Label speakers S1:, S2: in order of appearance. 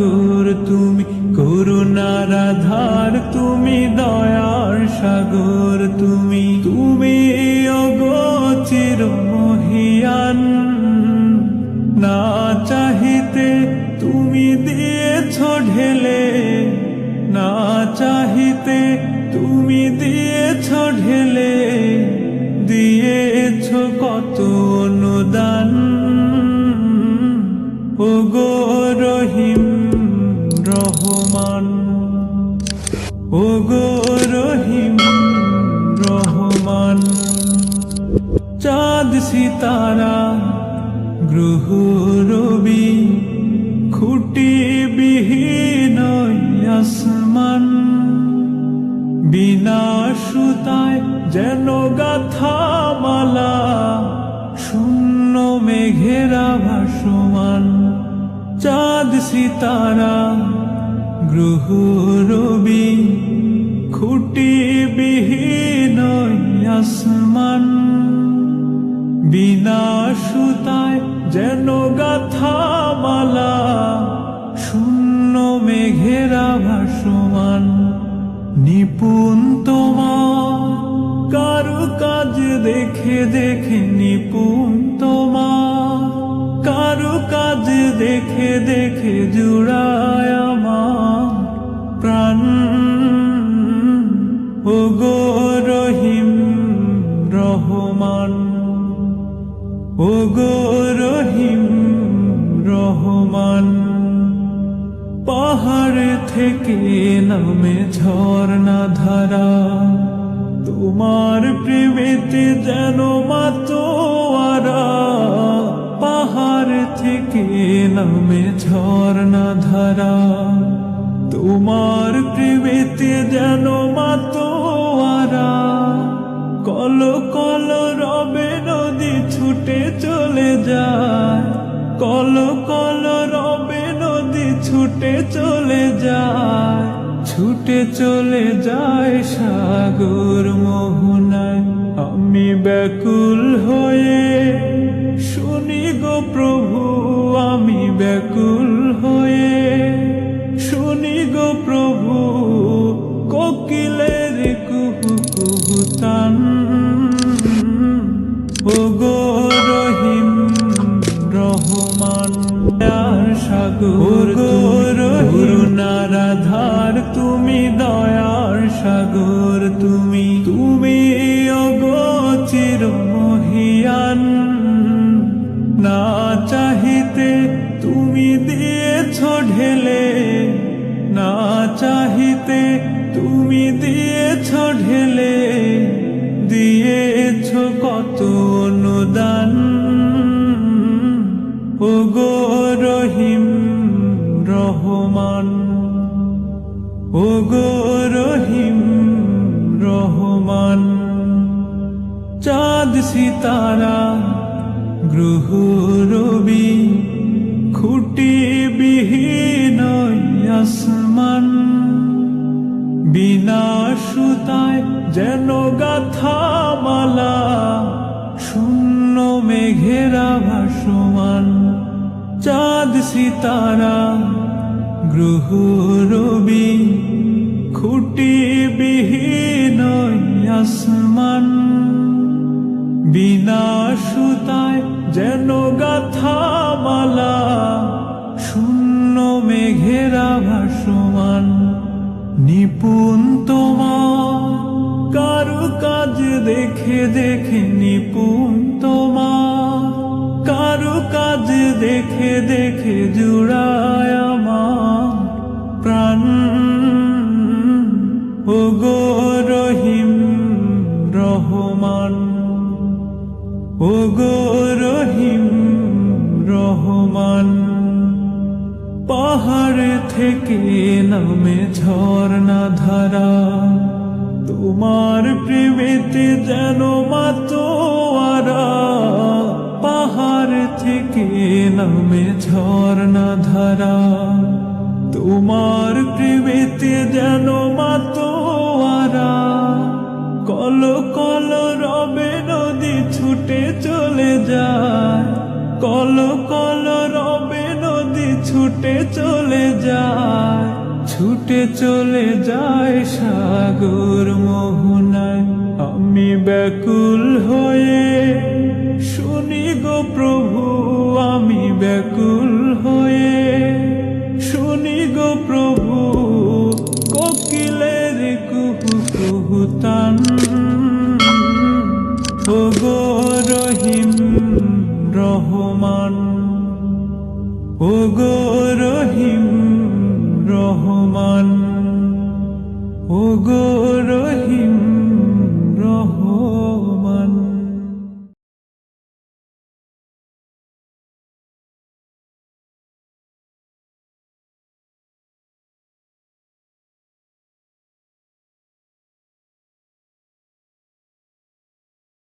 S1: সাগর, তুমি করুণার আধার, তুমি দয়ার সাগর, তুমি তুমি অগচির মহিয়ান। না চাহিতে তুমি দিয়েছ ঢেলে, না চাহিতে ও রহিম, রহমান, চাঁদ, সিতারা, গ্রহ, রবি, খুঁটি বিহীন আসমান, বিনা সুতায় যেন গাথা মালা, শূন্য মেঘেরা ভাসমান চাঁদ, সিতারা, গ্রহ, রবি আসমান বিনা সুতায় যেন গাথা মালা শূন্য মেঘেরা ভাসমান নিপুণ তোমার, কারু কাজ দেখে দেখে নিপুণ তোমার। কারু কাজ দেখে দেখে জুড়ায় আমার প্রাণ। ও গো রহিম ও রহিম রহমান, পাহাড় থেকে নামে ঝর্ণা ধারা, তোমার প্রেমেতে যেন মাতোয়ারা পাহাড় থেকে নামে ঝর্ণা ধারা, তোমার প্রেমেতে যেন মাতোয়ারা কল কল রবে ছুটে চলে যায়। কল কল, রবে নদী ছুটে চলে যায়। ছুটে চলে যায় সাগর মোহনায়। আমি ব্যাকুল হয়ে শুনি গো প্রভু, আমি ব্যাকুল হয়ে শুনি গো প্রভু, কোকিলের কুহু কুহু তান। ও গো সাগর আধার তুমি দয়ার সাগর তুমি তুমি অগোচির মহিয়ান না চাহিতে তুমি দিয়েছ ঢেলে না চাহিতে তুমি দিয়েছ ঢেলে দিয়েছ কত অনুদান। ও গো রহিম রহমান। ও গো রহিম রহমান। চাঁদ, সিতারা, গ্রহ, রবি, খুঁটি বিহীন আসমান। বিনা সুতায় যেন গাথা মালা, শূন্য মেঘেরা ভাসমান চাঁদ, সিতারা গ্রহ রবি খুঁটি বিহীন আসমান। বিনা সুতায় যেন গাথা মালা শূন্য মেঘেরা ভাসমান নিপুণ তোমার, কারু কাজ দেখে দেখে নিপুণ তোমার। কারু কাজ দেখে দেখে জুড়ায় রহমান পাহাড় থেকে নামে ঝর্ণা ধারা তোমার প্রেমেতে যেন মাতোয়ারা পাহাড় থেকে নামে ঝর্ণা ধারা তোমার প্রেমেতে যেন ছুটে চলে যায়, ছুটে চলে যায় সাগর মোহনায়। আমি ব্যাকুল হয়ে শুনি গো প্রভু, আমি ব্যাকুল হয়ে শুনি গো প্রভু, কোকিলের কুহু কুহু তান। গো রহিম রহমান ও মান ও গো রহিম